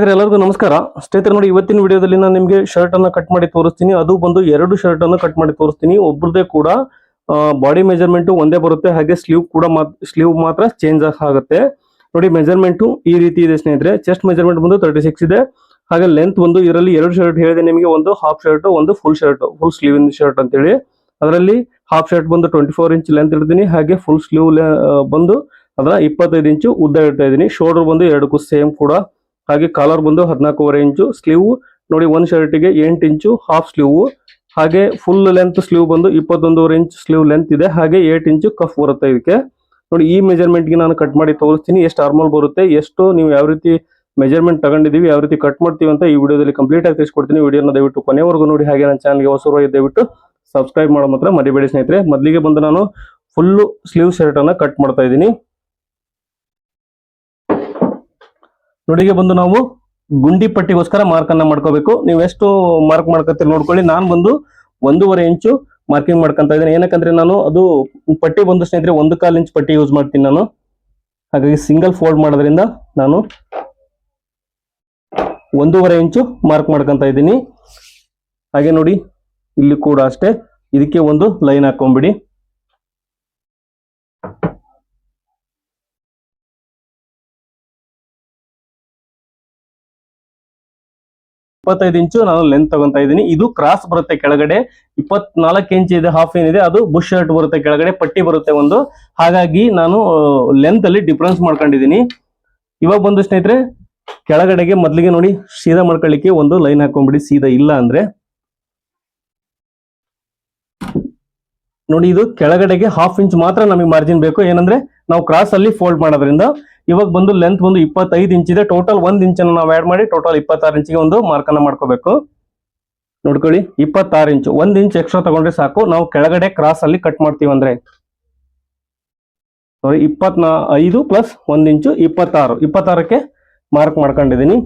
ಎಲ್ಲರಿಗೂ ನಮಸ್ಕಾರ. ಸ್ನೇಹಿತರೆ, ನೋಡಿ, ಇವತ್ತಿನ ವಿಡಿಯೋದಲ್ಲಿ ನಾನು ನಿಮಗೆ ಶರ್ಟ್ ಅನ್ನ ಕಟ್ ಮಾಡಿ ತೋರಿಸ್ತೀನಿ. ಅದು ಬಂದು ಎರಡು ಶರ್ಟ್ ಅನ್ನು ಕಟ್ ಮಾಡಿ ತೋರಿಸ್ತೀನಿ. ಒಬ್ರದೇ ಕೂಡ ಬಾಡಿ ಮೆಜರ್ಮೆಂಟ್ ಒಂದೇ ಬರುತ್ತೆ. ಹಾಗೆ ಸ್ಲೀವ್ ಕೂಡ ಸ್ಲೀವ್ ಮಾತ್ರ ಚೇಂಜ್ ಆಗುತ್ತೆ. ನೋಡಿ ಮೆಜರ್ಮೆಂಟ್ ಈ ರೀತಿ ಇದೆ ಸ್ನೇಹಿತರೆ. ಚೆಸ್ಟ್ ಮೆಜರ್ಮೆಂಟ್ ಬಂದು ತರ್ಟಿ ಸಿಕ್ಸ್ ಇದೆ. ಹಾಗೆ ಲೆಂತ್ ಬಂದು ಇದರಲ್ಲಿ ಎರಡು ಶರ್ಟ್ ಹೇಳಿದೆ ನಿಮಗೆ. ಒಂದು ಹಾಫ್ ಶರ್ಟ್ ಒಂದು full shirt full sleeve shirt ಅಂತೇಳಿ. ಅದರಲ್ಲಿ ಹಾಫ್ ಶರ್ಟ್ ಬಂದು ಟ್ವೆಂಟಿ ಫೋರ್ ಇಂಚ್ ಲೆಂತ್ ಇಡ್ತೀನಿ. ಹಾಗೆ ಫುಲ್ ಸ್ಲೀವ್ ಬಂದು ಅದರ ಇಪ್ಪತ್ತೈದು ಇಂಚು ಉದ್ದ ಇಡ್ತಾ ಇದ್ದೀನಿ. ಶೋಲ್ಡರ್ ಬಂದು ಎರಡಕ್ಕೂ ಸೇಮ್ ಕೂಡ. ಹಾಗೆ ಕಾಲರ್ ಬಂದು ಹದಿನಾಲ್ಕೂವರೆ ಇಂಚು ಸ್ಲೀವ್ ನೋಡಿ ಒಂದು ಶರ್ಟಿಗೆ ಎಂಟು ಇಂಚು ಹಾಫ್ ಸ್ಲೀವ್ ಹಾಗೆ ಫುಲ್ ಲೆಂತ್ ಸ್ಲೀವ್ ಬಂದು ಇಪ್ಪತ್ತೊಂದೂವರೆ ಇಂಚ್ ಸ್ಲೀವ್ ಲೆಂತ್ ಇದೆ. ಹಾಗೆ ಏಟ್ ಇಂಚು ಕಫ್ ಬರುತ್ತೆ ಇದಕ್ಕೆ. ನೋಡಿ ಈ ಮೆಜರ್ಮೆಂಟ್ಗೆ ನಾನು ಕಟ್ ಮಾಡಿ ತೋರಿಸ್ತೀನಿ. ಎಷ್ಟು ಆರ್ಮಲ್ ಬರುತ್ತೆ, ಎಷ್ಟು ನೀವು ಯಾವ ರೀತಿ ಮೆಜರ್ಮೆಂಟ್ ತಗೊಂಡಿದ್ದೀವಿ, ಯಾವ ರೀತಿ ಕಟ್ ಮಾಡ್ತೀವಿ ಅಂತ ಈ ವಿಡಿಯೋದಲ್ಲಿ ಕಂಪ್ಲೀಟ್ ಆಗಿ ತಿಳಿಸ್ಕೊಡ್ತೀನಿ. ವಿಡಿಯೋನ ದಯವಿಟ್ಟು ಕೊನೆವರೆಗೂ ನೋಡಿ. ಹಾಗೆ ನನ್ನ ಚಾನಲ್ಗೆ ಹೊಸಬರಾಗಿ ದಯವಿಟ್ಟು ಸಬ್ಸ್ಕ್ರೈಬ್ ಮಾಡೋ ಮಾತ್ರ ಮರಿಬೇಡಿ ಸ್ನೇಹಿತರೆ. ಮೊದಲಿಗೆ ಬಂದು ನಾನು ಫುಲ್ ಸ್ಲೀವ್ ಶರ್ಟ್ ಅನ್ನ ಕಟ್ ಮಾಡ್ತಾ ಇದ್ದೀನಿ. ನೋಡಿಗೆ ಬಂದು ನಾವು ಗುಂಡಿ ಪಟ್ಟಿಗೋಸ್ಕರ ಮಾರ್ಕ್ ಅನ್ನ ಮಾಡ್ಕೋಬೇಕು. ನೀವು ಎಷ್ಟು ಮಾರ್ಕ್ ಮಾಡ್ಕೊತೀರಿ ನೋಡ್ಕೊಳ್ಳಿ. ನಾನು ಬಂದು ಒಂದೂವರೆ ಇಂಚು ಮಾರ್ಕಿಂಗ್ ಮಾಡ್ಕೊಂತ ಇದ್ದೀನಿ. ಏನಕ್ಕಂದ್ರೆ ನಾನು ಅದು ಪಟ್ಟಿ ಬಂದು ಸ್ನೇಹಿತರೆ ಒಂದು ಕಾಲು ಇಂಚ್ ಪಟ್ಟಿ ಯೂಸ್ ಮಾಡ್ತೀನಿ ನಾನು. ಹಾಗಾಗಿ ಸಿಂಗಲ್ ಫೋಲ್ಡ್ ಮಾಡೋದ್ರಿಂದ ನಾನು ಒಂದೂವರೆ ಇಂಚು ಮಾರ್ಕ್ ಮಾಡ್ಕೊಂತ ಇದ್ದೀನಿ. ಹಾಗೆ ನೋಡಿ, ಇಲ್ಲಿ ಕೂಡ ಅಷ್ಟೇ. ಇದಕ್ಕೆ ಒಂದು ಲೈನ್ ಹಾಕೊಂಡ್ಬಿಡಿ ಇಪ್ಪತ್ತೈದು ಇಂಚು ನಾನು ಲೆಂತ್ ತಗೊಂತ ಇದ್ದೀನಿ. ಇದು ಕ್ರಾಸ್ ಬರುತ್ತೆ ಕೆಳಗಡೆ. ಇಪ್ಪತ್ನಾಲ್ಕು ಇಂಚ್ ಇದೆ ಹಾಫ್ ಏನಿದೆ ಅದು ಬುಷ್ ಶರ್ಟ್ ಬರುತ್ತೆ ಕೆಳಗಡೆ, ಪಟ್ಟಿ ಬರುತ್ತೆ ಒಂದು. ಹಾಗಾಗಿ ನಾನು ಲೆಂತ್ ಅಲ್ಲಿ ಡಿಫ್ರೆನ್ಸ್ ಮಾಡ್ಕೊಂಡಿದ್ದೀನಿ. ಇವಾಗ ಬಂದು ಸ್ನೇಹಿತರೆ, ಕೆಳಗಡೆಗೆ ಮೊದಲಿಗೆ ನೋಡಿ, ಸೀದಾ ಮಾಡ್ಕೊಳ್ಳಿಕ್ಕೆ ಒಂದು ಲೈನ್ ಹಾಕೊಂಡ್ಬಿಡಿ. ಸೀದಾ ಇಲ್ಲ ಅಂದ್ರೆ. ನೋಡಿ, ಇದು ಕೆಳಗಡೆಗೆ ಹಾಫ್ ಇಂಚ್ ಮಾತ್ರ ನಮಗೆ ಮಾರ್ಜಿನ್ ಬೇಕು. ಏನಂದ್ರೆ, ನಾವು ಕ್ರಾಸ್ ಅಲ್ಲಿ ಫೋಲ್ಡ್ ಮಾಡೋದ್ರಿಂದ ಇವಾಗ ಬಂದು ಲೆಂತ್ ಬಂದು ಇಪ್ಪತ್ತೈದು ಇಂಚ್ ಇದೆ. ಟೋಟಲ್ ಒಂದ್ ಇಂಚ್ ನಾವು ಆಡ್ ಮಾಡಿ ಟೋಟಲ್ ಇಪ್ಪತ್ತಾರು ಇಂಚಿಗೆ ಒಂದು ಮಾರ್ಕ್ ಅನ್ನ ಮಾಡ್ಕೋಬೇಕು. ನೋಡ್ಕೊಳ್ಳಿ, ಇಪ್ಪತ್ತಾರು ಇಂಚು ಒಂದ್ ಇಂಚ್ ಎಕ್ಸ್ಟ್ರಾ ತಗೊಂಡ್ರೆ ಸಾಕು. ನಾವು ಕೆಳಗಡೆ ಕ್ರಾಸ್ ಅಲ್ಲಿ ಕಟ್ ಮಾಡ್ತೀವಿ ಅಂದ್ರೆ. ಸಾರಿ ಇಪ್ಪತ್ನಾ ಐದು ಪ್ಲಸ್ ಒಂದ್ ಇಂಚು ಇಪ್ಪತ್ತಾರು. ಇಪ್ಪತ್ತಾರಕ್ಕೆ ಮಾರ್ಕ್ ಮಾಡ್ಕೊಂಡಿದ್ದೀನಿ.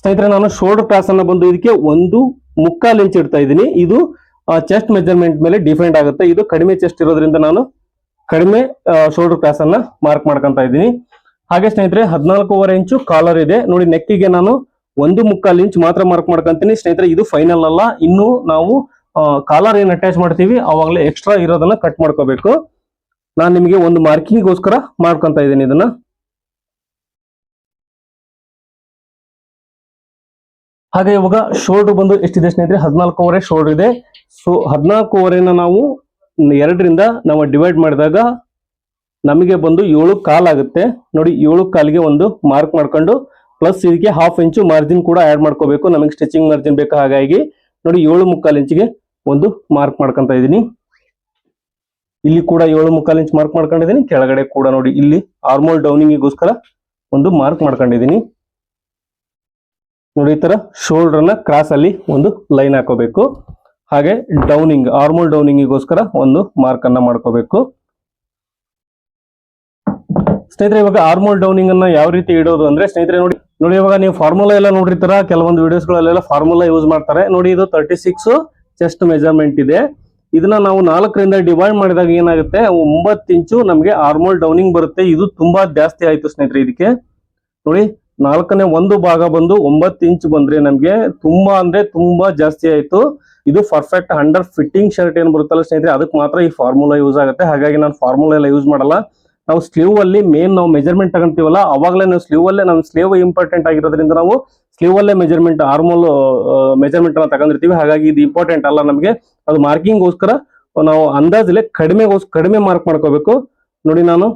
ಸ್ನೇಹಿತರೆ, ನಾನು ಶೋಲ್ಡರ್ ಕ್ರಾಸ್ ಅನ್ನ ಬಂದು ಇದಕ್ಕೆ ಒಂದು ಮುಕ್ಕಾಲು ಇಂಚ್ ಇಡ್ತಾ ಇದ್ದೀನಿ. ಇದು ಚೆಸ್ಟ್ ಮೆಜರ್ಮೆಂಟ್ ಮೇಲೆ ಡಿಫೆಂಡ್ ಆಗುತ್ತೆ. ಇದು ಕಡಿಮೆ ಚೆಸ್ಟ್ ಇರೋದ್ರಿಂದ ನಾನು ಕಡಿಮೆ ಶೋಲ್ಡರ್ ಪ್ಯಾಸ್ ಅನ್ನ ಮಾರ್ಕ್ ಮಾಡ್ಕೊಂತ ಇದ್ದೀನಿ. ಹಾಗೆ ಸ್ನೇಹಿತರೆ, ಹದಿನಾಲ್ಕೂವರೆ ಇಂಚು ಕಾಲರ್ ಇದೆ. ನೋಡಿ ನೆಕ್ಕಿಗೆ ನಾನು ಒಂದು ಮುಕ್ಕಾಲು ಇಂಚ್ ಮಾತ್ರ ಮಾರ್ಕ್ ಮಾಡ್ಕೊಂತೀನಿ. ಸ್ನೇಹಿತರೆ, ಇದು ಫೈನಲ್ ಅಲ್ಲ. ಇನ್ನು ನಾವು ಕಾಲರ್ ಏನ್ ಅಟ್ಯಾಚ್ ಮಾಡ್ತೀವಿ, ಅವಾಗಲೇ ಎಕ್ಸ್ಟ್ರಾ ಇರೋದನ್ನ ಕಟ್ ಮಾಡ್ಕೋಬೇಕು. ನಾನು ನಿಮಗೆ ಒಂದು ಮಾರ್ಕಿಂಗ್ಗೋಸ್ಕರ ಮಾಡ್ಕೊಂತ ಇದ್ದೀನಿ ಇದನ್ನ. ಹಾಗೆ ಇವಾಗ ಶೋಲ್ಡರ್ ಬಂದು ಎಷ್ಟಿದೆ ಸ್ನೇಹಿತರೆ? ಹದಿನಾಲ್ಕೂವರೆ ಶೋಲ್ಡರ್ ಇದೆ. ಸೊ ಹದಿನಾಲ್ಕೂವರೆನ ನಾವು ಎರಡರಿಂದ ನಾವು ಡಿವೈಡ್ ಮಾಡಿದಾಗ ನಮಗೆ ಬಂದು ಏಳು ಕಾಲ್ ಆಗುತ್ತೆ. ನೋಡಿ, ಏಳು ಕಾಲಿಗೆ ಒಂದು ಮಾರ್ಕ್ ಮಾಡ್ಕೊಂಡು ಪ್ಲಸ್ ಇದಕ್ಕೆ ಹಾಫ್ ಇಂಚು ಮಾರ್ಜಿನ್ ಕೂಡ ಆಡ್ ಮಾಡ್ಕೋಬೇಕು. ನಮಗೆ ಸ್ಟಿಚಿಂಗ್ ಮಾರ್ಜಿನ್ ಬೇಕು ಹಾಗಾಗಿ. ನೋಡಿ, ಏಳು ಮುಕ್ಕಾಲು ಇಂಚಿಗೆ ಒಂದು ಮಾರ್ಕ್ ಮಾಡ್ಕೊಂತ ಇದ್ದೀನಿ. ಇಲ್ಲಿ ಕೂಡ ಏಳು ಮುಕ್ಕಾಲು ಇಂಚ್ ಮಾರ್ಕ್ ಮಾಡ್ಕೊಂಡಿದ್ದೀನಿ. ಕೆಳಗಡೆ ಕೂಡ ನೋಡಿ, ಇಲ್ಲಿ ಆರ್ಮೋಲ್ ಡೌನಿಂಗಿಗೋಸ್ಕರ ಒಂದು ಮಾರ್ಕ್ ಮಾಡ್ಕೊಂಡಿದ್ದೀನಿ. ನೋಡಿ, ಈ ತರ ಶೋಲ್ಡರ್ ಕ್ರಾಸಲ್ಲಿ ಒಂದು ಲೈನ್ ಹಾಕೋಬೇಕು. ಹಾಗೆ ಡೌನಿಂಗ್ ಆರ್ಮೋಲ್ ಡೌನಿಂಗಿಗೋಸ್ಕರ ಒಂದು ಮಾರ್ಕ್ ಅನ್ನ ಮಾಡ್ಕೋಬೇಕು. ಸ್ನೇಹಿತರೆ, ಇವಾಗ ಆರ್ಮೋಲ್ ಡೌನಿಂಗ್ ಅನ್ನ ಯಾವ ರೀತಿ ಇಡೋದು ಅಂದ್ರೆ, ಸ್ನೇಹಿತರೆ, ನೋಡಿ ನೋಡಿ ಇವಾಗ ನೀವು ಫಾರ್ಮುಲಾ ಎಲ್ಲ ನೋಡಿರ್ತೀರ? ಕೆಲವೊಂದು ವಿಡಿಯೋಸ್ ಗಳಲ್ಲೆಲ್ಲ ಫಾರ್ಮುಲಾ ಯೂಸ್ ಮಾಡ್ತಾರೆ. ನೋಡಿ, ಇದು ತರ್ಟಿ ಸಿಕ್ಸ್ ಚೆಸ್ಟ್ ಮೆಜರ್ಮೆಂಟ್ ಇದೆ. ಇದನ್ನ ನಾವು ನಾಲ್ಕರಿಂದ ಡಿವೈಡ್ ಮಾಡಿದಾಗ ಏನಾಗುತ್ತೆ? ಒಂಬತ್ತು ಇಂಚು ನಮಗೆ ಆರ್ಮೋಲ್ ಡೌನಿಂಗ್ ಬರುತ್ತೆ. ಇದು ತುಂಬಾ ಜಾಸ್ತಿ ಆಯ್ತು ಸ್ನೇಹಿತರೆ ಇದಕ್ಕೆ. ನೋಡಿ, ನಾಲ್ಕನೇ ಒಂದು ಭಾಗ ಬಂದು ಒಂಬತ್ತು ಇಂಚ್ ಬಂದ್ರೆ ನಮ್ಗೆ ತುಂಬಾ ಅಂದ್ರೆ ತುಂಬಾ ಜಾಸ್ತಿ ಆಯ್ತು. ಇದು ಪರ್ಫೆಕ್ಟ್ ಅಂಡರ್ ಫಿಟ್ಟಿಂಗ್ ಶರ್ಟ್ ಏನ್ ಬರುತ್ತಲ್ಲ ಸ್ನೇಹಿತರೆ ಅದಕ್ಕೆ ಮಾತ್ರ ಈ ಫಾರ್ಮುಲಾ ಯೂಸ್ ಆಗುತ್ತೆ. ಹಾಗಾಗಿ ನಾನು ಫಾರ್ಮುಲಾ ಎಲ್ಲ ಯೂಸ್ ಮಾಡಲ್ಲ. ನಾವು ಸ್ಲೀವ್ ಅಲ್ಲಿ ಮೇನ್ ನಾವು ಮೆಜರ್ಮೆಂಟ್ ತಗೊಂತೀವಲ್ಲ, ಅವಾಗಲೇ ನಾವು ಸ್ಲೀವ್ ಅಲ್ಲೇ ನಮ್ಮ ಸ್ಲೀವ್ ಇಂಪಾರ್ಟೆಂಟ್ ಆಗಿರೋದ್ರಿಂದ ನಾವು ಸ್ಲೀವ್ ಅಲ್ಲೇ ಮೆಜರ್ಮೆಂಟ್ ಆರ್ಮೋಲ್ ಮೆಜರ್ಮೆಂಟ್ ಅನ್ನ ತಗೊಂಡಿರ್ತೀವಿ. ಹಾಗಾಗಿ ಇದು ಇಂಪಾರ್ಟೆಂಟ್ ಅಲ್ಲ ನಮಗೆ. ಅದು ಮಾರ್ಕಿಂಗ್ ಗೋಸ್ಕರ ನಾವು ಅಂದಾಜಲ್ಲಿ ಕಡಿಮೆ ಕಡಿಮೆ ಮಾರ್ಕ್ ಮಾಡ್ಕೋಬೇಕು. ನೋಡಿ ನಾನು.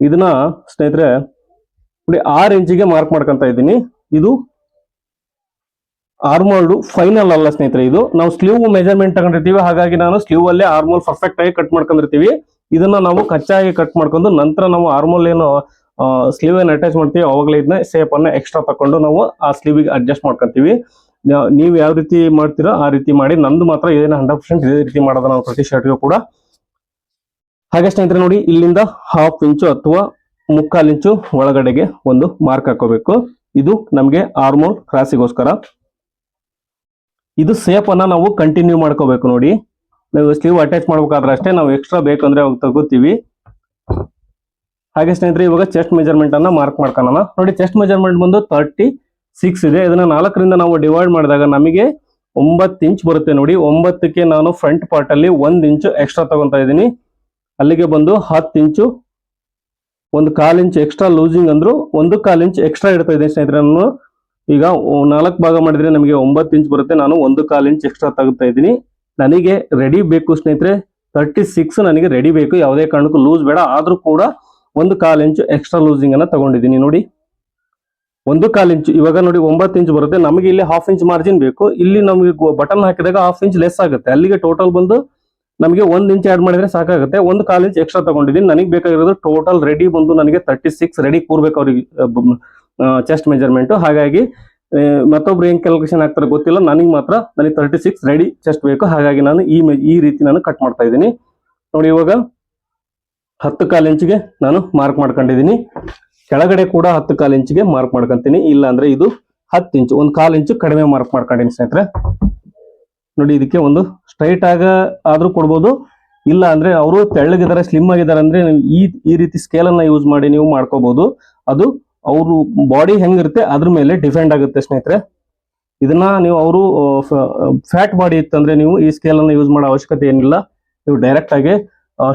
ಇದನ್ನ ಸ್ನೇಹಿತರೆ, ನೋಡಿ ಆರ್ ಇಂಚಿಗೆ ಮಾರ್ಕ್ ಮಾಡ್ಕೊಂತ ಇದ್ದೀನಿ. ಇದು ಆರ್ಮೋಲ್ಡ್ ಫೈನಲ್ ಅಲ್ಲ ಸ್ನೇಹಿತರೆ ಇದು. ನಾವು ಸ್ಲೀವ್ ಮೆಜರ್ಮೆಂಟ್ ತಗೊಂಡಿರ್ತೀವಿ. ಹಾಗಾಗಿ ನಾನು ಸ್ಲೀವ್ ಅಲ್ಲೇ ಆರ್ಮೋಲ್ ಪರ್ಫೆಕ್ಟ್ ಆಗಿ ಕಟ್ ಮಾಡ್ಕೊಂಡಿರ್ತೀವಿ. ಇದನ್ನ ನಾವು ಕಚ್ಚಾಗಿ ಕಟ್ ಮಾಡ್ಕೊಂಡು ನಂತರ ನಾವು ಆರ್ಮೋಲ್ ಏನು ಸ್ಲೀವ್ ಏನು ಅಟ್ಯಾಚ್ ಮಾಡ್ತೀವಿ, ಅವಾಗಲೇ ಇದನ್ನ ಸೇಪ್ ಅನ್ನ ಎಕ್ಸ್ಟ್ರಾ ತಕೊಂಡು ನಾವು ಆ ಸ್ಲೀವಿಗೆ ಅಡ್ಜಸ್ಟ್ ಮಾಡ್ಕೊಂತೀವಿ. ನೀವು ಯಾವ ರೀತಿ ಮಾಡ್ತೀರೋ ಆ ರೀತಿ ಮಾಡಿ. ನಂದು ಮಾತ್ರ ಏನು ಹಂಡ್ರೆಡ್ ಪರ್ಸೆಂಟ್ ಇದೇ ರೀತಿ ಮಾಡೋದು ನಾವು ಪ್ರತಿ ಶರ್ಟ್ಗೂ ಕೂಡ. ಹಾಗೆ ಸ್ನೇಹಿತರೆ ನೋಡಿ, ಇಲ್ಲಿಂದ ಹಾಫ್ ಇಂಚು ಅಥವಾ ಮುಕ್ಕಾಲು ಇಂಚು ಒಳಗಡೆಗೆ ಒಂದು ಮಾರ್ಕ್ ಹಾಕೋಬೇಕು ಇದು ನಮಗೆ ಆರ್ಮೋಲ್ ಕ್ರಾಸಿಗೋಸ್ಕರ ಇದು ಸೇಪ್ ಅನ್ನ ನಾವು ಕಂಟಿನ್ಯೂ ಮಾಡ್ಕೋಬೇಕು ನೋಡಿ. ನಾವು ಸ್ಲೀವ್ ಅಟ್ಯಾಚ್ ಮಾಡ್ಬೇಕಾದ್ರೆ ಅಷ್ಟೇ ನಾವು ಎಕ್ಸ್ಟ್ರಾ ಬೇಕಂದ್ರೆ ಅವಾಗ ತಗೋತೀವಿ. ಹಾಗೆ ಸ್ನೇಹಿತರೆ, ಇವಾಗ ಚೆಸ್ಟ್ ಮೆಜರ್ಮೆಂಟ್ ಅನ್ನ ಮಾರ್ಕ್ ಮಾಡ್ಕೊಳ್ಳೋಣ. ನೋಡಿ ಚೆಸ್ಟ್ ಮೆಜರ್ಮೆಂಟ್ ಬಂದು ತರ್ಟಿ ಸಿಕ್ಸ್ ಇದೆ. ಇದನ್ನ ನಾಲ್ಕರಿಂದ ನಾವು ಡಿವೈಡ್ ಮಾಡಿದಾಗ ನಮಗೆ ಒಂಬತ್ತು ಇಂಚ್ ಬರುತ್ತೆ ನೋಡಿ. ಒಂಬತ್ತಕ್ಕೆ ನಾನು ಫ್ರಂಟ್ ಪಾರ್ಟ್ ಅಲ್ಲಿ ಒಂದ್ ಇಂಚು ಎಕ್ಸ್ಟ್ರಾ ತಗೊಂತಾ ಇದ್ದೀನಿ. ಅಲ್ಲಿಗೆ ಬಂದು ಹತ್ತು ಇಂಚು ಒಂದು ಕಾಲು ಇಂಚ್ ಎಕ್ಸ್ಟ್ರಾ ಲೂಸಿಂಗ್ ಅಂದ್ರು ಒಂದು ಕಾಲು ಇಂಚ್ ಎಕ್ಸ್ಟ್ರಾ ಇಡ್ತಾ ಇದ್ದೀನಿ ಸ್ನೇಹಿತರೆ ನಾನು. ಈಗ ನಾಲ್ಕು ಭಾಗ ಮಾಡಿದ್ರೆ ನಮಗೆ ಒಂಬತ್ತು ಇಂಚ್ ಬರುತ್ತೆ. ನಾನು ಒಂದು ಕಾಲು ಇಂಚ್ ಎಕ್ಸ್ಟ್ರಾ ತಗೋತಾ ಇದ್ದೀನಿ. ನನಗೆ ರೆಡಿ ಬೇಕು ಸ್ನೇಹಿತರೆ. ತರ್ಟಿ ಸಿಕ್ಸ್ ನನಗೆ ರೆಡಿ ಬೇಕು. ಯಾವುದೇ ಕಾರಣಕ್ಕೂ ಲೂಸ್ ಬೇಡ. ಆದರೂ ಕೂಡ ಒಂದು ಕಾಲು ಇಂಚು ಎಕ್ಸ್ಟ್ರಾ ಲೂಸಿಂಗ್ ಅನ್ನ ತಗೊಂಡಿದ್ದೀನಿ. ನೋಡಿ. ಒಂದು ಕಾಲು ಇಂಚು ಇವಾಗ ನೋಡಿ ಒಂಬತ್ತು ಇಂಚ್ ಬರುತ್ತೆ. ನಮಗೆ ಇಲ್ಲಿ ಹಾಫ್ ಇಂಚ್ ಮಾರ್ಜಿನ್ ಬೇಕು. ಇಲ್ಲಿ ನಮಗೆ ಬಟನ್ ಹಾಕಿದಾಗ ಹಾಫ್ ಇಂಚ್ ಲೆಸ್ ಆಗುತ್ತೆ. ಅಲ್ಲಿಗೆ ಟೋಟಲ್ ಬಂದು ನಮಗೆ ಒಂದು ಇಂಚ್ ಆ್ಯಡ್ ಮಾಡಿದ್ರೆ ಸಾಕಾಗುತ್ತೆ. ಒಂದು ಕಾಲು ಇಂಚ್ ಎಕ್ಸ್ಟ್ರಾ ತಗೊಂಡಿದ್ದೀನಿ. ನನಗೆ ಬೇಕಾಗಿರೋದು ಟೋಟಲ್ ರೆಡಿ ಬಂದು ನನಗೆ ತರ್ಟಿ ಸಿಕ್ಸ್ ರೆಡಿ ಕೂರ್ಬೇಕು ಅವ್ರಿಗೆ. ಚೆಸ್ಟ್ ಮೆಜರ್ಮೆಂಟ್ ಹಾಗಾಗಿ ಮತ್ತೊಬ್ರು ಏನ್ ಕ್ಯಾಲ್ಕುಲೇಷನ್ ಆಗ್ತಾರೆ ಗೊತ್ತಿಲ್ಲ. ನನಗೆ ಮಾತ್ರ ನನಗೆ ತರ್ಟಿ ಸಿಕ್ಸ್ ರೆಡಿ ಚೆಸ್ಟ್ ಬೇಕು. ಹಾಗಾಗಿ ನಾನು ಈ ಈ ರೀತಿ ನಾನು ಕಟ್ ಮಾಡ್ತಾ ಇದ್ದೀನಿ. ನೋಡಿ ಇವಾಗ ಹತ್ತು ಕಾಲು ಇಂಚಿಗೆ ನಾನು ಮಾರ್ಕ್ ಮಾಡ್ಕೊಂಡಿದ್ದೀನಿ. ಕೆಳಗಡೆ ಕೂಡ ಹತ್ತು ಕಾಲ್ ಇಂಚಿಗೆ ಮಾರ್ಕ್ ಮಾಡ್ಕೊಂತೀನಿ. ಇಲ್ಲ ಅಂದ್ರೆ ಇದು ಹತ್ತು ಇಂಚು, ಒಂದು ಕಾಲ್ ಇಂಚು ಕಡಿಮೆ ಮಾರ್ಕ್ ಮಾಡ್ಕೊಂಡಿನಿ ಸ್ನೇಹಿತರೆ. ನೋಡಿ, ಇದಕ್ಕೆ ಒಂದು ಸ್ಟ್ರೈಟ್ ಆಗ ಆದ್ರೂ ಕೊಡ್ಬೋದು. ಇಲ್ಲ ಅಂದ್ರೆ ಅವರು ತೆಳ್ಳಗಿದ್ದಾರೆ ಸ್ಲಿಮ್ ಆಗಿದ್ದಾರೆ ಅಂದ್ರೆ ಈ ಈ ರೀತಿ ಸ್ಕೇಲ್ ಅನ್ನ ಯೂಸ್ ಮಾಡಿ ನೀವು ಮಾಡ್ಕೋಬಹುದು ಅದು ಅವರು ಬಾಡಿ ಹೆಂಗಿರುತ್ತೆ, ಅದ್ರ ಮೇಲೆ ಡಿಪೆಂಡ್ ಆಗುತ್ತೆ ಸ್ನೇಹಿತರೆ. ಇದನ್ನ ನೀವು ಅವರು ಫ್ಯಾಟ್ ಬಾಡಿ ಇತ್ತಂದ್ರೆ ನೀವು ಈ ಸ್ಕೇಲ್ ಅನ್ನ ಯೂಸ್ ಮಾಡೋ ಅವಶ್ಯಕತೆ ಏನಿಲ್ಲ. ನೀವು ಡೈರೆಕ್ಟ್ ಆಗಿ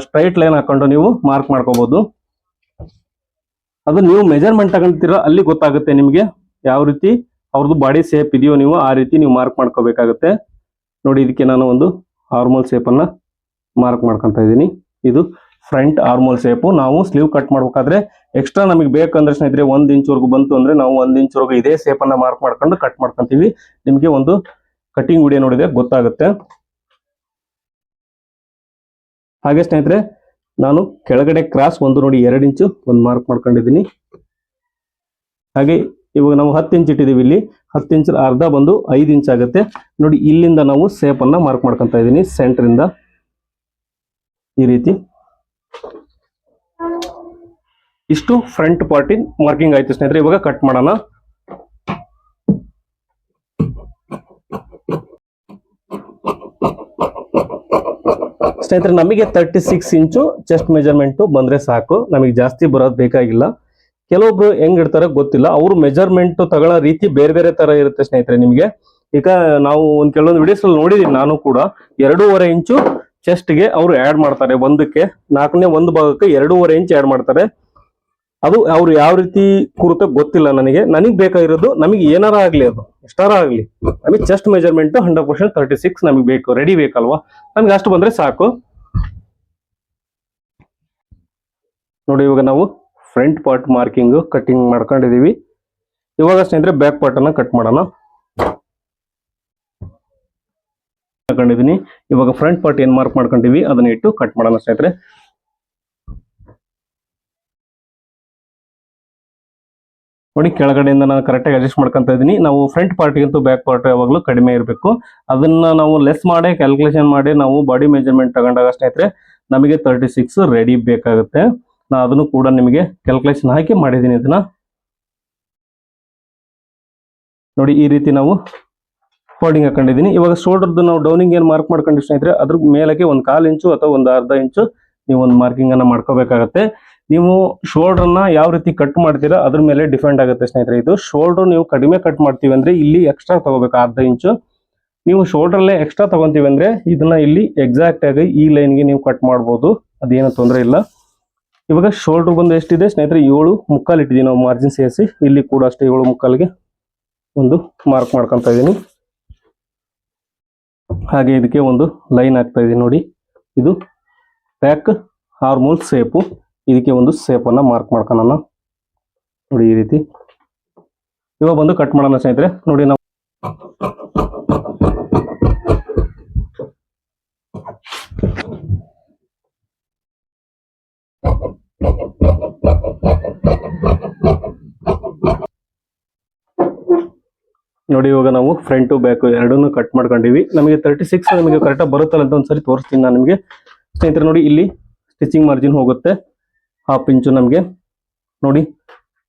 ಸ್ಟ್ರೈಟ್ ಲೈನ್ ಹಾಕೊಂಡು ನೀವು ಮಾರ್ಕ್ ಮಾಡ್ಕೋಬಹುದು ಅದು ನೀವು ಮೆಜರ್ಮೆಂಟ್ ತಗೊಂತೀರ ಅಲ್ಲಿ ಗೊತ್ತಾಗುತ್ತೆ ನಿಮಗೆ ಯಾವ ರೀತಿ ಅವ್ರದ್ದು ಬಾಡಿ ಸೇಪ್ ಇದೆಯೋ ನೀವು ಆ ರೀತಿ ನೀವು ಮಾರ್ಕ್ ಮಾಡ್ಕೋಬೇಕಾಗುತ್ತೆ. ನೋಡಿ, ಇದಕ್ಕೆ ನಾನು ಒಂದು ಹಾರ್ಮೋಲ್ ಸೇಪ್ ಅನ್ನ ಮಾರ್ಕ್ ಮಾಡ್ಕೊಂತ ಇದ್ದೀನಿ. ಇದು ಫ್ರಂಟ್ ಆರ್ಮೋಲ್ ಶೇಪು ನಾವು ಸ್ಲೀವ್ ಕಟ್ ಮಾಡ್ಬೇಕಾದ್ರೆ ಎಕ್ಸ್ಟ್ರಾ ನಮಗೆ ಬೇಕಂದ್ರೆ ಸ್ನೇಹಿತರೆ ಒಂದ್ ಇಂಚ್ ವರೆಗೂ ಬಂತು ಅಂದ್ರೆ ನಾವು ಒಂದ್ ಇಂಚ್ ವರೆಗೂ ಇದೇ ಶೇಪ್ ಅನ್ನ ಮಾರ್ಕ್ ಮಾಡ್ಕೊಂಡು ಕಟ್ ಮಾಡ್ಕೊಂತೀವಿ. ನಿಮಗೆ ಒಂದು ಕಟಿಂಗ್ ವಿಡಿಯೋ ನೋಡಿದ್ರೆ ಗೊತ್ತಾಗುತ್ತೆ. ಹಾಗೆ ಸ್ನೇಹಿತರೆ, ನಾನು ಕೆಳಗಡೆ ಕ್ರಾಸ್ ಒಂದು ನೋಡಿ ಎರಡು ಇಂಚು ಒಂದು ಮಾರ್ಕ್ ಮಾಡ್ಕೊಂಡಿದ್ದೀನಿ. ಹಾಗೆ ಇವಾಗ ನಾವು ಹತ್ತು ಇಂಚ್ ಇಟ್ಟಿದ್ದೀವಿ ಇಲ್ಲಿ. ಹತ್ತು ಇಂಚ್ ಅರ್ಧ ಬಂದು ಐದು ಇಂಚ್ ಆಗುತ್ತೆ. ನೋಡಿ ಇಲ್ಲಿಂದ ನಾವು ಸೇಪ್ ಅನ್ನ ಮಾರ್ಕ್ ಮಾಡ್ಕೊಂತ ಇದ್ದೀನಿ ಸೆಂಟ್ರಿಂದ ಈ ರೀತಿ. ಇಷ್ಟು ಫ್ರಂಟ್ ಪಾರ್ಟಿ ಮಾರ್ಕಿಂಗ್ ಆಯ್ತು ಸ್ನೇಹಿತರೆ, ಇವಾಗ ಕಟ್ ಮಾಡೋಣ. ಸ್ನೇಹಿತರೆ, ನಮಗೆ thirty six inch chest measurement ಬಂದ್ರೆ ಸಾಕು. ನಮಗೆ ಜಾಸ್ತಿ ಬರೋದು ಬೇಕಾಗಿಲ್ಲ. ಕೆಲವೊಬ್ರು ಹೆಂಗ್ ಇಡ್ತಾರೆ ಗೊತ್ತಿಲ್ಲ. ಅವ್ರು ಮೆಜರ್ಮೆಂಟ್ ತಗೊಳ್ಳೋ ರೀತಿ ಬೇರೆ ಬೇರೆ ತರ ಇರುತ್ತೆ ಸ್ನೇಹಿತರೆ ನಿಮಗೆ. ಈಗ ನಾವು ಒಂದ್ ಕೆಲವೊಂದು ವಿಡಿಯೋಸ್ ಅಲ್ಲಿ ನೋಡಿದೀನಿ, ನಾನು ಕೂಡ. ಎರಡೂವರೆ ಇಂಚು ಚೆಸ್ಟ್ಗೆ ಅವರು ಆಡ್ ಮಾಡ್ತಾರೆ ಒಂದಕ್ಕೆ, ನಾಲ್ಕನೇ ಒಂದು ಭಾಗಕ್ಕೆ ಎರಡೂವರೆ ಇಂಚ್ ಆಡ್ ಮಾಡ್ತಾರೆ. ಅದು ಅವ್ರು ಯಾವ ರೀತಿ ಕುರಿತ ಗೊತ್ತಿಲ್ಲ ನನಗೆ. ನನಗೆ ಬೇಕಾಗಿರೋದು ನಮಗೆ ಏನಾರ ಆಗಲಿ ಅದು. ಎಷ್ಟಾರ ಆಗಲಿ. ನಮಗೆ chest measurement hundred percent thirty six ನಮಗೆ ಬೇಕು. ರೆಡಿ ಬೇಕಲ್ವಾ? ನಮ್ಗೆ ಅಷ್ಟು ಬಂದ್ರೆ ಸಾಕು. ನೋಡಿ ಇವಾಗ ನಾವು ಫ್ರಂಟ್ ಪಾರ್ಟ್ ಮಾರ್ಕಿಂಗ್ ಕಟ್ಟಿಂಗ್ ಮಾಡ್ಕೊಂಡಿದೀವಿ. ಇವಾಗ ಸ್ನೇಹಿತರೆ ಬ್ಯಾಕ್ ಪಾರ್ಟ್ ಅನ್ನ ಕಟ್ ಮಾಡೋಣ. ಮಾಡ್ಕೊಂಡಿದೀನಿ ಇವಾಗ ಫ್ರಂಟ್ ಪಾರ್ಟ್ ಏನ್ ಮಾರ್ಕ್ ಮಾಡ್ಕೊಂಡಿವಿ, ಅದನ್ನ ಇಟ್ಟು ಕಟ್ ಮಾಡೋಣ ಸ್ನೇಹಿತರೆ. ನೋಡಿ, ಕೆಳಗಡೆಯಿಂದ ನಾನು ಕರೆಕ್ಟಾಗಿ ಅಡ್ಜಸ್ಟ್ ಮಾಡ್ಕೊಂತ ಇದ್ದೀನಿ. ನಾವು ಫ್ರಂಟ್ ಪಾರ್ಟಿಗಂತೂ ಬ್ಯಾಕ್ ಪಾರ್ಟ್ ಯಾವಾಗಲೂ ಕಡಿಮೆ ಇರಬೇಕು. ಅದನ್ನ ನಾವು ಲೆಸ್ ಮಾಡಿ ಕ್ಯಾಲ್ಕುಲೇಷನ್ ಮಾಡಿ, ನಾವು ಬಾಡಿ ಮೆಜರ್ಮೆಂಟ್ ತಗೊಂಡಾಗ ಸ್ನೇಹಿತರೆ, ನಮಗೆ ತರ್ಟಿ ಸಿಕ್ಸ್ ರೆಡಿ ಬೇಕಾಗುತ್ತೆ. ನಾ ಅದನ್ನು ಕೂಡ ನಿಮಗೆ ಕ್ಯಾಲ್ಕುಲೇಷನ್ ಹಾಕಿ ಮಾಡಿದ್ದೀನಿ ಇದನ್ನ. ನೋಡಿ, ಈ ರೀತಿ ನಾವು ಫೋಲ್ಡಿಂಗ್ ಹಾಕೊಂಡಿದ್ದೀನಿ. ಇವಾಗ ಶೋಲ್ಡರ್ದು ನಾವು ಡೌನಿಂಗ್ ಏನು ಮಾರ್ಕ್ ಮಾಡ್ಕೊಂಡಿವಿ ಸ್ನೇಹಿತರೆ, ಅದ್ರ ಮೇಲಕ್ಕೆ ಒಂದು ಕಾಲು ಇಂಚು ಅಥವಾ ಒಂದು ಅರ್ಧ ಇಂಚು ನೀವು ಒಂದು ಮಾರ್ಕಿಂಗ್ ಅನ್ನ ಮಾಡ್ಕೋಬೇಕಾಗತ್ತೆ. ನೀವು ಶೋಲ್ಡರ್ನ ಯಾವ ರೀತಿ ಕಟ್ ಮಾಡ್ತೀರಾ, ಅದ್ರ ಮೇಲೆ ಡಿಪೆಂಡ್ ಆಗುತ್ತೆ ಸ್ನೇಹಿತರೆ. ಇದು ಶೋಲ್ಡರ್ ನೀವು ಕಡಿಮೆ ಕಟ್ ಮಾಡ್ತೀವಿ ಅಂದ್ರೆ ಇಲ್ಲಿ ಎಕ್ಸ್ಟ್ರಾ ತಗೋಬೇಕು, ಅರ್ಧ ಇಂಚು. ನೀವು ಶೋಲ್ಡರ್ ಅಲ್ಲೇ ಎಕ್ಸ್ಟ್ರಾ ತಗೊಂತೀವಿ ಅಂದ್ರೆ ಇದನ್ನ ಇಲ್ಲಿ ಎಕ್ಸಾಕ್ಟ್ ಆಗಿ ಈ ಲೈನ್ಗೆ ನೀವು ಕಟ್ ಮಾಡ್ಬೋದು. ಅದೇನು ತೊಂದರೆ ಇಲ್ಲ. ಇವಾಗ ಶೋಲ್ಡರ್ ಬಂದು ಎಷ್ಟಿದೆ ಸ್ನೇಹಿತರೆ, ಏಳು ಮುಕ್ಕಾಲು ಇಟ್ಟಿದ್ದೀವಿ ನಾವು ಮಾರ್ಜಿನ್ ಸೇರಿಸಿ ಇಲ್ಲಿ ಕೂಡ ಅಷ್ಟೇ ಏಳು ಮುಕ್ಕಾಲಿಗೆ ಒಂದು ಮಾರ್ಕ್ ಮಾಡ್ಕೊಂತ ಇದ್ದೀನಿ. ಹಾಗೆ ಇದಕ್ಕೆ ಒಂದು ಲೈನ್ ಆಗ್ತಾ ಇದೆ ನೋಡಿ. ಇದು ಪ್ಯಾಕ್ ಹಾರ್ಮೋಲ್ ಸೇಪು. ಇದಕ್ಕೆ ಒಂದು ಸೇಪನ್ನು ಮಾರ್ಕ್ ಮಾಡ್ಕೊಳ್ಳೋಣ ನೋಡಿ ಈ ರೀತಿ. ಇವಾಗ ಬಂದು ಕಟ್ ಮಾಡೋಣ ಸ್ನೇಹಿತರೆ. ನೋಡಿ ನಾವು ನೋಡಿ, ಇವಾಗ ನಾವು ಫ್ರಂಟ್ ಬ್ಯಾಕ್ ಎರಡನ್ನೂ ಕಟ್ ಮಾಡ್ಕೊಂಡಿವಿ. ನಮಗೆ ತರ್ಟಿ ಸಿಕ್ಸ್ ನಮಗೆ ಕರೆಕ್ಟಾಗಿ ಬರುತ್ತಲ್ಲ ಅಂತ ಒಂದ್ಸರಿ ತೋರಿಸ್ತೀನಿ ನಾನು ನಿಮಗೆ. ಸ್ನೇಹಿತರೆ, ನೋಡಿ, ಇಲ್ಲಿ ಸ್ಟಿಚಿಂಗ್ ಮಾರ್ಜಿನ್ ಹೋಗುತ್ತೆ. ಹಾಫ್ ಇಂಚು ನಮಗೆ. ನೋಡಿ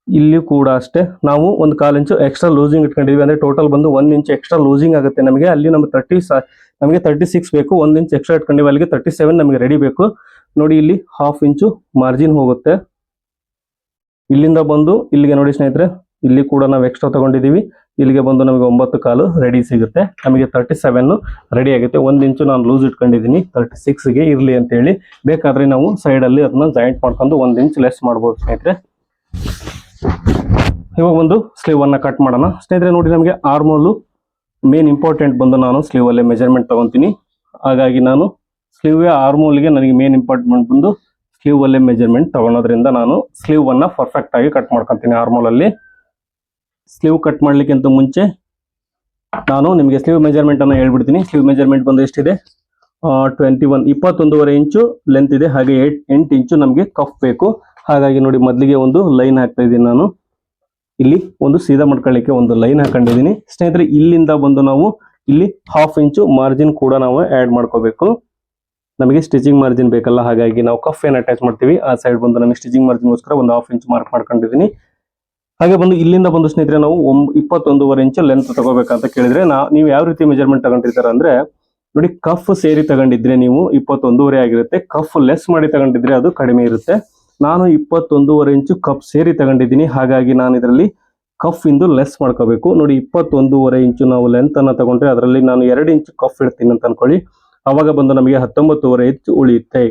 ಇಲ್ಲಿ ಕೂಡ ಅಷ್ಟೇ. ನಾವು ಒಂದು ಕಾಲು ಇಂಚು ಎಕ್ಸ್ಟ್ರಾ ಲೂಸಿಂಗ್ ಇಟ್ಕೊಂಡಿದ್ವಿ. ಅಂದ್ರೆ ಟೋಟಲ್ ಬಂದು ಒಂದ್ ಇಂಚ್ ಎಕ್ಸ್ಟ್ರಾ ಲೂಸಿಂಗ್ ಆಗುತ್ತೆ ನಮಗೆ. ಅಲ್ಲಿ ನಮಗೆ ತರ್ಟಿ ನಮಗೆ ತರ್ಟಿ ಸಿಕ್ಸ್ ಬೇಕು, ಒಂದು ಇಂಚ್ ಎಕ್ಸ್ಟ್ರಾ ಇಟ್ಕೊಂಡಿವಿ. ಅಲ್ಲಿಗೆ ತರ್ಟಿ ಸೆವೆನ್ ನಮಗೆ ರೆಡಿ ಬೇಕು. ನೋಡಿ, ಇಲ್ಲಿ ಹಾಫ್ ಇಂಚು ಮಾರ್ಜಿನ್ ಹೋಗುತ್ತೆ. ಇಲ್ಲಿಂದ ಬಂದು, ಇಲ್ಲಿಗೆ ನೋಡಿ ಸ್ನೇಹಿತರೆ, ಇಲ್ಲಿ ಕೂಡ ನಾವು ಎಕ್ಸ್ಟ್ರಾ ತಗೊಂಡಿದೀವಿ. ಇಲ್ಲಿಗೆ ಬಂದು ನಮಗೆ ಒಂಬತ್ತು ಕಾಲು ರೆಡಿ ಸಿಗುತ್ತೆ. ನಮಗೆ ತರ್ಟಿ ಸೆವೆನ್ ರೆಡಿ ಆಗುತ್ತೆ. ಒಂದು ಇಂಚು ನಾನು ಲೂಸ್ ಇಟ್ಕೊಂಡಿದ್ದೀನಿ. ತರ್ಟಿ ಸಿಕ್ಸ್ಗೆ ಇರಲಿ ಅಂತ ಹೇಳಿ. ಬೇಕಾದ್ರೆ ನಾವು ಸೈಡ್ ಅಲ್ಲಿ ಅದನ್ನ ಜಾಯಿಂಟ್ ಮಾಡ್ಕೊಂಡು ಒಂದು ಇಂಚ್ ಲೆಸ್ ಮಾಡ್ಬೋದು ಸ್ನೇಹಿತರೆ. ಇವಾಗ ಒಂದು ಸ್ಲೀವ್ ಅನ್ನ ಕಟ್ ಮಾಡೋಣ. ಸ್ನೇಹಿತರೆ, ನೋಡಿ ನಮಗೆ ಆರ್ಮೋಲು ಮೇನ್ ಇಂಪಾರ್ಟೆಂಟ್ ಬಂದು ನಾನು ಸ್ಲೀವ್ ಅಲ್ಲೇ ಮೆಜರ್ಮೆಂಟ್ ತಗೊಂತೀನಿ. ಹಾಗಾಗಿ ನಾನು ಸ್ಲೀವ್ ಆರ್ಮೋಲ್ಗೆ ನನಗೆ ಮೇನ್ ಇಂಪಾರ್ಟೆಂಟ್ ಬಂದು ಸ್ಲೀವ್ ಅಲ್ಲೇ ಮೆಜರ್ಮೆಂಟ್ ತಗೊಳೋದ್ರಿಂದ ನಾನು ಸ್ಲೀವ್ ಅನ್ನ ಪರ್ಫೆಕ್ಟ್ ಆಗಿ ಕಟ್ ಮಾಡ್ಕೊತೀನಿ ಆರ್ಮೋಲ್ ಅಲ್ಲಿ. ಸ್ಲೀವ್ ಕಟ್ ಮಾಡಲಿಕ್ಕಿಂತ ಮುಂಚೆ ನಾನು ನಿಮಗೆ ಸ್ಲೀವ್ ಮೆಜರ್ಮೆಂಟ್ ಅನ್ನ ಹೇಳ್ಬಿಡ್ತೀನಿ. ಸ್ಲೀವ್ ಮೆಜರ್ಮೆಂಟ್ ಬಂದು ಎಷ್ಟಿದೆ? ಟ್ವೆಂಟಿ ಒನ್ ಇಪ್ಪತ್ತೊಂದೂವರೆ ಇಂಚು ಲೆಂತ್ ಇದೆ, ಹಾಗೆ ಏಟ್, ಎಂಟು ಇಂಚು ನಮಗೆ ಕಫ್ ಬೇಕು. ಹಾಗಾಗಿ ನೋಡಿ ಮೊದಲಿಗೆ ಒಂದು ಲೈನ್ ಹಾಕ್ತಾ ಇದ್ದೀನಿ ನಾನು. ಇಲ್ಲಿ ಒಂದು ಸೀದಾ ಮಾಡ್ಕೊಳ್ಳಿಕ್ಕೆ ಒಂದು ಲೈನ್ ಹಾಕೊಂಡಿದ್ದೀನಿ. ಸ್ನೇಹಿತರೆ, ಇಲ್ಲಿಂದ ಬಂದು ನಾವು ಇಲ್ಲಿ ಹಾಫ್ ಇಂಚು ಮಾರ್ಜಿನ್ ಕೂಡ ನಾವು ಆಡ್ ಮಾಡ್ಕೋಬೇಕು. ನಮಗೆ ಸ್ಟಿಚಿಂಗ್ ಮಾರ್ಜಿನ್ ಬೇಕಲ್ಲ, ಹಾಗಾಗಿ ನಾವು ಕಫ್ ಏನು ಅಟ್ಯಾಚ್ ಮಾಡ್ತೀವಿ, ಆ ಸೈಡ್ ಬಂದು ನಮಗೆ ಸ್ಟಿಚಿಂಗ್ ಮಾರ್ಜಿನ್ಗೋಸ್ಕರ ಒಂದು ಹಾಫ್ ಇಂಚ್ ಮಾರ್ಕ್ ಮಾಡ್ಕೊಂಡಿದ್ದೀನಿ. ಹಾಗೆ ಬಂದು ಇಲ್ಲಿಂದ ಬಂದು ಸ್ನೇಹಿತರೆ, ನಾವು ಇಪ್ಪತ್ತೊಂದೂವರೆ ಇಂಚು ಲೆಂತ್ ತಗೋಬೇಕಂತ ಕೇಳಿದ್ರೆ, ನಾ, ನೀವು ಯಾವ ರೀತಿ ಮೆಜರ್ಮೆಂಟ್ ತಗೊಂಡಿರ್ತಾರ ಅಂದ್ರೆ, ನೋಡಿ ಕಫ್ ಸೇರಿ ತಗೊಂಡಿದ್ರೆ ನೀವು ಇಪ್ಪತ್ತೊಂದೂವರೆ ಆಗಿರುತ್ತೆ. ಕಫ್ ಲೆಸ್ ಮಾಡಿ ತಗೊಂಡಿದ್ರೆ ಅದು ಕಡಿಮೆ ಇರುತ್ತೆ. ನಾನು ಇಪ್ಪತ್ತೊಂದೂವರೆ ಇಂಚು ಕಫ್ ಸೇರಿ ತಗೊಂಡಿದ್ದೀನಿ. ಹಾಗಾಗಿ ನಾನು ಇದರಲ್ಲಿ ಕಫ್ ಇಂದು ಲೆಸ್ ಮಾಡ್ಕೋಬೇಕು. ನೋಡಿ, ಇಪ್ಪತ್ತೊಂದೂವರೆ ಇಂಚು ನಾವು ಲೆಂತ್ ಅನ್ನ ತಗೊಂಡ್ರೆ, ಅದರಲ್ಲಿ ನಾನು ಎರಡು ಇಂಚು ಕಫ್ ಇಡ್ತೀನಿ ಅಂತ ಅನ್ಕೊಳ್ಳಿ. ಅವಾಗ ಬಂದು ನಮಗೆ ಹತ್ತೊಂಬತ್ತೂವರೆ ಇಂಚು ಉಳಿಯುತ್ತೆ.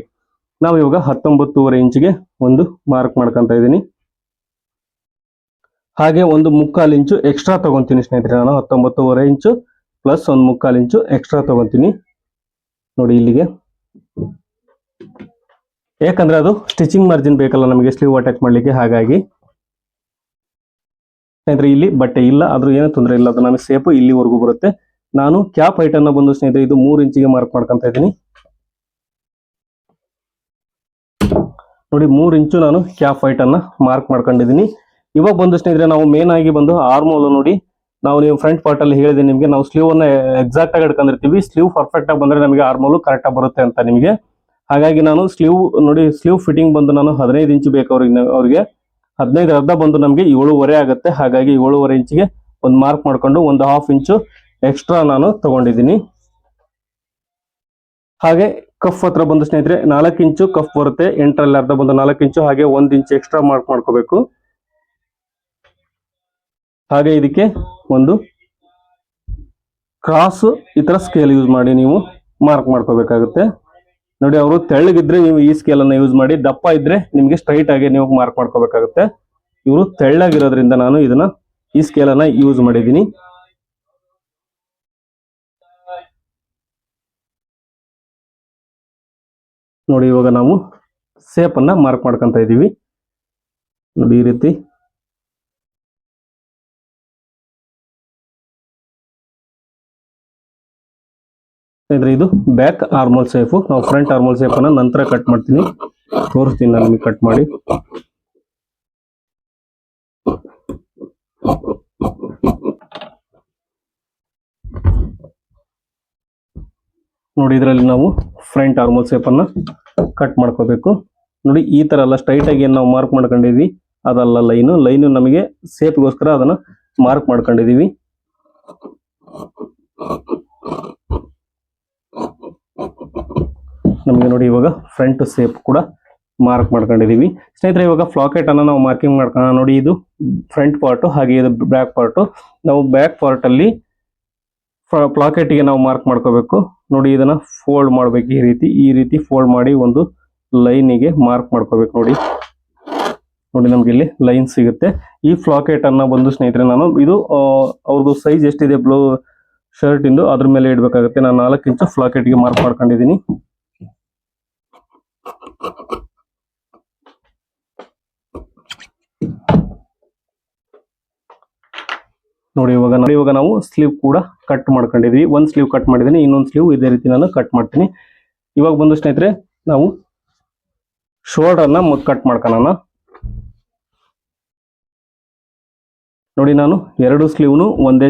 ನಾವು ಇವಾಗ ಹತ್ತೊಂಬತ್ತೂವರೆ ಇಂಚಿಗೆ ಒಂದು ಮಾರ್ಕ್ ಮಾಡ್ಕೊಂತ ಇದ್ದೀನಿ. ಹಾಗೆ ಒಂದು ಮುಕ್ಕಾಲು ಇಂಚು ಎಕ್ಸ್ಟ್ರಾ ತಗೊಂತೀನಿ ಸ್ನೇಹಿತರೆ ನಾನು, ಹತ್ತೊಂಬತ್ತೂವರೆ ಇಂಚು ಪ್ಲಸ್ ಒಂದು ಮುಕ್ಕಾಲು ಇಂಚು ಎಕ್ಸ್ಟ್ರಾ ತಗೊಂತೀನಿ. ನೋಡಿ ಇಲ್ಲಿಗೆ. ಯಾಕಂದ್ರೆ ಅದು ಸ್ಟಿಚಿಂಗ್ ಮಾರ್ಜಿನ್ ಬೇಕಲ್ಲ ನಮಗೆ ಸ್ಲೀವ್ ಅಟ್ಯಾಚ್ ಮಾಡಲಿಕ್ಕೆ, ಹಾಗಾಗಿ. ಸ್ನೇಹಿತರೆ, ಇಲ್ಲಿ ಬಟ್ಟೆ ಇಲ್ಲ, ಆದ್ರೂ ಏನೂ ತೊಂದರೆ ಇಲ್ಲ, ಅದು ನಮಗೆ ಸೇಪು ಇಲ್ಲಿವರೆಗೂ ಬರುತ್ತೆ. ನಾನು ಕ್ಯಾಪ್ ಹೈಟ್ ಅನ್ನ ಬಂದು ಸ್ನೇಹಿತರೆ, ಇದು ಮೂರು ಇಂಚಿಗೆ ಮಾರ್ಕ್ ಮಾಡ್ಕೊಂತ ಇದ್ದೀನಿ. ನೋಡಿ ಮೂರು ಇಂಚು ನಾನು ಕ್ಯಾಪ್ ಹೈಟ್ ಅನ್ನ ಮಾರ್ಕ್ ಮಾಡ್ಕೊಂಡಿದ್ದೀನಿ. ಇವಾಗ ಬಂದು ಸ್ನೇಹಿತರೆ, ನಾವು ಮೇನ್ ಆಗಿ ಬಂದು ಆರ್ಮೋಲ್ ನೋಡಿ, ನಾವು ನೀವು ಫ್ರಂಟ್ ಪಾರ್ಟ್ ಅಲ್ಲಿ ಹೇಳಿದೆ ನಿಮಗೆ, ನಾವು ಸ್ಲೀವ್ ಅನ್ನ ಎಕ್ಸಾಕ್ಟ್ ಆಗಿ ಹಿಡ್ಕೊಂಡಿರ್ತೀವಿ. ಸ್ಲೀವ್ ಪರ್ಫೆಕ್ಟ್ ಆಗಿ ಬಂದ್ರೆ ನಮಗೆ ಆರ್ಮೋಲ್ ಕರೆಕ್ಟ್ ಬರುತ್ತೆ ಅಂತ ನಿಮಗೆ. ಹಾಗಾಗಿ ನಾನು ಸ್ಲೀವ್ ನೋಡಿ ಸ್ಲೀವ್ ಫಿಟ್ಟಿಂಗ್ ಬಂದು ನಾನು ಹದಿನೈದು ಇಂಚು ಬೇಕು ಅವ್ರಿಗೆ ಅವ್ರಿಗೆ. ಹದಿನೈದು ಅರ್ಧ ಬಂದು ನಮಗೆ ಏಳುವರೆ ಆಗುತ್ತೆ. ಹಾಗಾಗಿ ಏಳುವರೆ ಇಂಚಿಗೆ ಒಂದು ಮಾರ್ಕ್ ಮಾಡ್ಕೊಂಡು ಒಂದು ಹಾಫ್ ಇಂಚು ಎಕ್ಸ್ಟ್ರಾ ನಾನು ತಗೊಂಡಿದ್ದೀನಿ. ಹಾಗೆ ಕಫ್ ಹತ್ರ ಬಂದು ಸ್ನೇಹಿತರೆ, ನಾಲ್ಕು ಇಂಚು ಕಫ್ ಬರುತ್ತೆ. ಎಂಟರಲ್ಲಿ ಅರ್ಧ ಬಂದು ನಾಲ್ಕು ಇಂಚು ಹಾಗೆ ಒಂದು ಇಂಚು ಎಕ್ಸ್ಟ್ರಾ ಮಾರ್ಕ್ ಮಾಡ್ಕೋಬೇಕು. ಹಾಗೆ ಇದಕ್ಕೆ ಒಂದು ಕ್ರಾಸ್ ಈ ಥರ ಸ್ಕೇಲ್ ಯೂಸ್ ಮಾಡಿ ನೀವು ಮಾರ್ಕ್ ಮಾಡ್ಕೋಬೇಕಾಗುತ್ತೆ. ನೋಡಿ ಅವರು ತೆಳ್ಳಗಿದ್ರೆ ನೀವು ಈ ಸ್ಕೇಲನ್ನು ಯೂಸ್ ಮಾಡಿ, ದಪ್ಪ ಇದ್ರೆ ನಿಮಗೆ ಸ್ಟ್ರೈಟ್ ಆಗಿ ನೀವು ಮಾರ್ಕ್ ಮಾಡ್ಕೋಬೇಕಾಗುತ್ತೆ. ಇವರು ತೆಳ್ಳಗಿರೋದ್ರಿಂದ ನಾನು ಇದನ್ನ ಈ ಸ್ಕೇಲನ್ನು ಯೂಸ್ ಮಾಡಿದ್ದೀನಿ. ನೋಡಿ ಇವಾಗ ನಾವು ಸೇಪನ್ನು ಮಾರ್ಕ್ ಮಾಡ್ಕೊಂತ ಇದ್ದೀವಿ ನೋಡಿ ಈ ರೀತಿ. ಇದ್ರೆ ಇದು ಬ್ಯಾಕ್ ಆರ್ಮಲ್ ಸೇಫು ನಾವು ಫ್ರಂಟ್ ಆರ್ಮಲ್ ಸೇಫನ್ನು ನಂತರ ಕಟ್ ಮಾಡ್ತೀನಿ. ತೋರಿಸ್ತೀನಿ ನಾನು ನಿಮಗೆ ಕಟ್ ಮಾಡಿ. ನೋಡಿ ಇದರಲ್ಲಿ ನಾವು ಫ್ರಂಟ್ ಆರ್ಮಲ್ ಸೇಫನ್ನು ಕಟ್ ಮಾಡ್ಕೋಬೇಕು. ನೋಡಿ ಈ ತರ ಎಲ್ಲ ಸ್ಟ್ರೈಟ್ ಆಗಿ ನಾವು ಮಾರ್ಕ್ ಮಾಡ್ಕೊಂಡಿದ್ವಿ, ಅದಲ್ಲ ಲೈನು ಲೈನು ನಮಗೆ ಸೇಫ್ಗೋಸ್ಕರ ಅದನ್ನ ಮಾರ್ಕ್ ಮಾಡ್ಕೊಂಡಿದೀವಿ. ನಮಗೆ ನೋಡಿ ಇವಾಗ ಫ್ರಂಟ್ ಸೇಪ್ ಕೂಡ ಮಾರ್ಕ್ ಮಾಡ್ಕೊಂಡಿದೀವಿ. ಸ್ನೇಹಿತರೆ, ಇವಾಗ ಫ್ಲಾಕೆಟ್ ಅನ್ನ ನಾವು ಮಾರ್ಕಿಂಗ್ ಮಾಡ್ಕೊಂಡು ನೋಡಿ ಇದು ಫ್ರಂಟ್ ಪಾರ್ಟು ಹಾಗೆ ಇದು ಬ್ಯಾಕ್ ಪಾರ್ಟು ನಾವು ಬ್ಯಾಕ್ ಪಾರ್ಟ್ ಅಲ್ಲಿ ಪ್ಲಾಕೆಟ್ಗೆ ನಾವು ಮಾರ್ಕ್ ಮಾಡ್ಕೋಬೇಕು. ನೋಡಿ ಇದನ್ನ ಫೋಲ್ಡ್ ಮಾಡಬೇಕು ಈ ರೀತಿ. ಈ ರೀತಿ ಫೋಲ್ಡ್ ಮಾಡಿ ಒಂದು ಲೈನಿಗೆ ಮಾರ್ಕ್ ಮಾಡ್ಕೋಬೇಕು ನೋಡಿ. ನೋಡಿ ನಮ್ಗೆ ಇಲ್ಲಿ ಲೈನ್ ಸಿಗುತ್ತೆ. ಈ ಫ್ಲಾಕೆಟ್ ಅನ್ನ ಬಂದು ಸ್ನೇಹಿತರೆ, ನಾನು ಇದು ಅವ್ರದ್ದು ಸೈಜ್ ಎಷ್ಟಿದೆ ಬ್ಲೂ ಶರ್ಟ್ ಇಂದು. ಅದ್ರ ಮೇಲೆ ಇಡ್ಬೇಕಾಗುತ್ತೆ. ನಾನು ನಾಲ್ಕು ಇಂಚು ಫ್ಲಾಕೆಟ್ಗೆ ಮಾರ್ಕ್ ಮಾಡ್ಕೊಂಡಿದ್ದೀನಿ ನೋಡಿ, ಇವಾಗ ನೋಡಿ ಇವಾಗ ನಾವು ಸ್ಲೀವ್ ಕೂಡ ಕಟ್ ಮಾಡ್ಕೊಂಡಿದೀವಿ. ಒಂದ್ ಸ್ಲೀವ್ ಕಟ್ ಮಾಡಿದ್ದೀನಿ ಇನ್ನೊಂದು ಸ್ಲೀವ್ ಇದೇ ರೀತಿ ನಾನು ಕಟ್ ಮಾಡ್ತೀನಿ. ಇವಾಗ ಬಂದು ಸ್ನೇಹಿತರೆ, ನಾವು ಶೋಲ್ಡರ್ನ ಕಟ್ ಮಾಡ್ಕೊಳ್ಳೋಣ ನೋಡಿ ನಾನು ಎರಡು ಸ್ಲೀವ್ನು ಒಂದೇ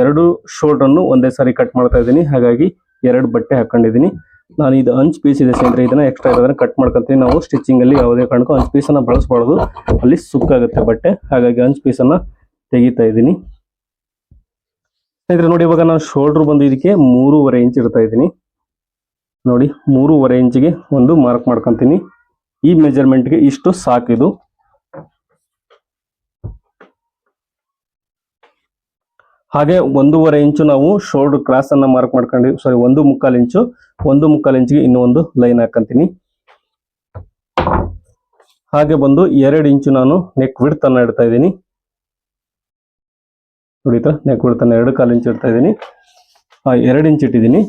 ಎರಡು ಶೋಲ್ಡ್ರನ್ನು ಒಂದೇ ಸಾರಿ ಕಟ್ ಮಾಡ್ತಾ ಇದ್ದೀನಿ. ಹಾಗಾಗಿ ಎರಡು ಬಟ್ಟೆ ಹಾಕೊಂಡಿದ್ದೀನಿ. ನಾನು ಇದು ಅಂಚ್ ಪೀಸ್ ಇದೆ ಸ್ನೇಹಿತರೆ, ಇದನ್ನ ಎಕ್ಸ್ಟ್ರಾ ಇರೋದನ್ನ ಕಟ್ ಮಾಡ್ಕೊಂತೀನಿ. ನಾವು ಸ್ಟಿಚಿಂಗ್ ಅಲ್ಲಿ ಯಾವುದೇ ಕಾರಣಕ್ಕೂ ಅಂಚ್ ಪೀಸನ್ನು ಬಳಸಬಾರ್ದು. ಅಲ್ಲಿ ಸುಕ್ಕಾಗುತ್ತೆ ಬಟ್ಟೆ. ಹಾಗಾಗಿ ಅಂಚ್ ಪೀಸನ್ನು ತೆಗಿತಾ ಇದ್ದೀನಿ. ಸ್ನೇಹಿತರೆ, ನೋಡಿ ಇವಾಗ ನಾನು ಶೋಲ್ಡರ್ ಬಂದು ಇದಕ್ಕೆ ಮೂರುವರೆ ಇಂಚ್ ಇಡ್ತಾ ಇದ್ದೀನಿ. ನೋಡಿ ಮೂರುವರೆ ಇಂಚಿಗೆ ಒಂದು ಮಾರ್ಕ್ ಮಾಡ್ಕೊತೀನಿ. ಈ ಮೆಜರ್ಮೆಂಟ್ಗೆ ಇಷ್ಟು ಸಾಕಿದು ಹಾಗೆ ಒಂದೂವರೆ ಇಂಚು ನಾವು ಶೋಲ್ಡರ್ ಕ್ರಾಸ್ ಅನ್ನ ಮಾರ್ಕ್ ಮಾಡ್ಕೊಂಡು ಸಾರಿ ಒಂದು ಮುಕ್ಕಾಲು ಇಂಚು, ಒಂದು ಮುಕ್ಕಾಲು ಇಂಚಿಗೆ ಇನ್ನೊಂದು ಲೈನ್ ಹಾಕಂತೀನಿ. ಹಾಗೆ ಬಂದು ಎರಡು ಇಂಚು ನಾನು ನೆಕ್ ವಿಡ್ತ್ ಅನ್ನ ಇಡ್ತಾ ಇದ್ದೀನಿ. ನೋಡಿ ನೆಕ್ ವಿಡ್ತ್ ಅನ್ನ ಎರಡು ಕಾಲು ಇಂಚು ಇಡ್ತಾ ಇದ್ದೀನಿ. ಎರಡು ಇಂಚ್ ಇಟ್ಟಿದ್ದೀನಿ.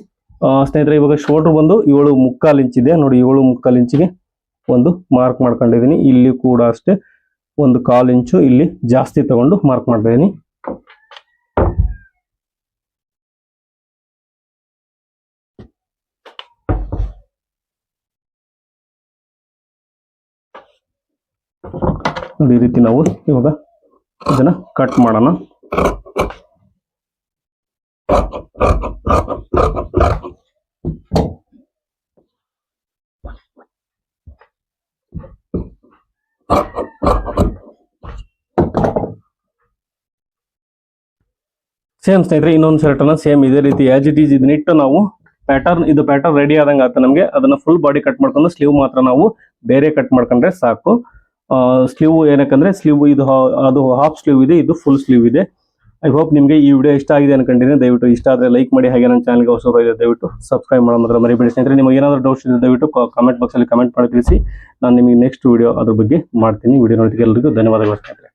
ಸ್ನೇಹಿತರೆ, ಇವಾಗ ಶೋಲ್ಡರ್ ಬಂದು ಏಳು ಮುಕ್ಕಾಲು ಇಂಚ್ ಇದೆ. ನೋಡಿ, ಏಳು ಮುಕ್ಕಾಲು ಇಂಚಿಗೆ ಒಂದು ಮಾರ್ಕ್ ಮಾಡ್ಕೊಂಡಿದ್ದೀನಿ. ಇಲ್ಲಿ ಕೂಡ ಅಷ್ಟೇ ಒಂದು ಕಾಲು ಇಂಚು ಇಲ್ಲಿ ಜಾಸ್ತಿ ತಗೊಂಡು ಮಾರ್ಕ್ ಮಾಡ್ತಾ ಇದ್ದೀನಿ. ನೋಡಿ ಈ ರೀತಿ ನಾವು ಇವಾಗ ಇದನ್ನ ಕಟ್ ಮಾಡೋಣ. ಸೇಮ್ ಸ್ನೇಹಿತರೆ ಇನ್ನೊಂದು ಶರ್ಟ್ ಅನ್ನ ಸೇಮ್ ಇದೇ ರೀತಿ ಆಸ್ ಇಟ್ ಈಸ್ ಇದನ್ನ ಇಟ್ಟು ನಾವು ಪ್ಯಾಟರ್ನ್ ಇದು ಪ್ಯಾಟರ್ನ್ ರೆಡಿ ಆದಂಗೆ ಆಗುತ್ತೆ ನಮಗೆ. ಅದನ್ನ ಫುಲ್ ಬಾಡಿ ಕಟ್ ಮಾಡ್ಕೊಂಡು ಸ್ಲೀವ್ ಮಾತ್ರ ನಾವು ಬೇರೆ ಕಟ್ ಮಾಡ್ಕೊಂಡ್ರೆ ಸಾಕು. ಸ್ಲೀವ್ ಏನಕ್ಕಂದ್ರೆ ಸ್ಲೀವ್ ಇದು ಅದು ಹಾಫ್ ಸ್ಲೀವ್ ಇದೆ, ಇದು ಫುಲ್ ಸ್ಲೀವ್ ಇದೆ. ಐ ಹೋಪ್ ನಿಮಗೆ ಈ ವಿಡಿಯೋ ಇಷ್ಟ ಆಗಿದೆ ಅನ್ಕೊಂಡಿದ್ದೀನಿ. ದಯವಿಟ್ಟು ಇಷ್ಟ ಆದರೆ ಲೈಕ್ ಮಾಡಿ, ಹಾಗೆ ನನ್ನ ಚಾನಲ್ಗೆ ಹೊಸಬರು ಇದೆ ದಯವಿಟ್ಟು ಸಬ್ಸ್ಕ್ರೈಬ್ ಮಾಡೋ ಮಾತ್ರ ಮರಿಬೇಡಿ ಸ್ನೇಹಿತರೆ. ನಿಮಗೆ ಏನಾದರೂ ಡೌಟ್ಸ್ ಇದೆ ದಯವಿಟ್ಟು ಕಾಮೆಂಟ್ ಬಾಕ್ಸಲ್ಲಿ ಕಮೆಂಟ್ ಮಾಡಿ ತಿಳಿಸಿ. ನಾನು ನಿಮಗೆ ನೆಕ್ಸ್ಟ್ ವಿಡಿಯೋ ಅದ್ರ ಬಗ್ಗೆ ಮಾಡ್ತೀನಿ. ವಿಡಿಯೋ ನೋಡಿದ್ದಕ್ಕೆ ಎಲ್ಲರಿಗೂ ಧನ್ಯವಾದಗಳು ಸ್ನೇಹಿತರೆ.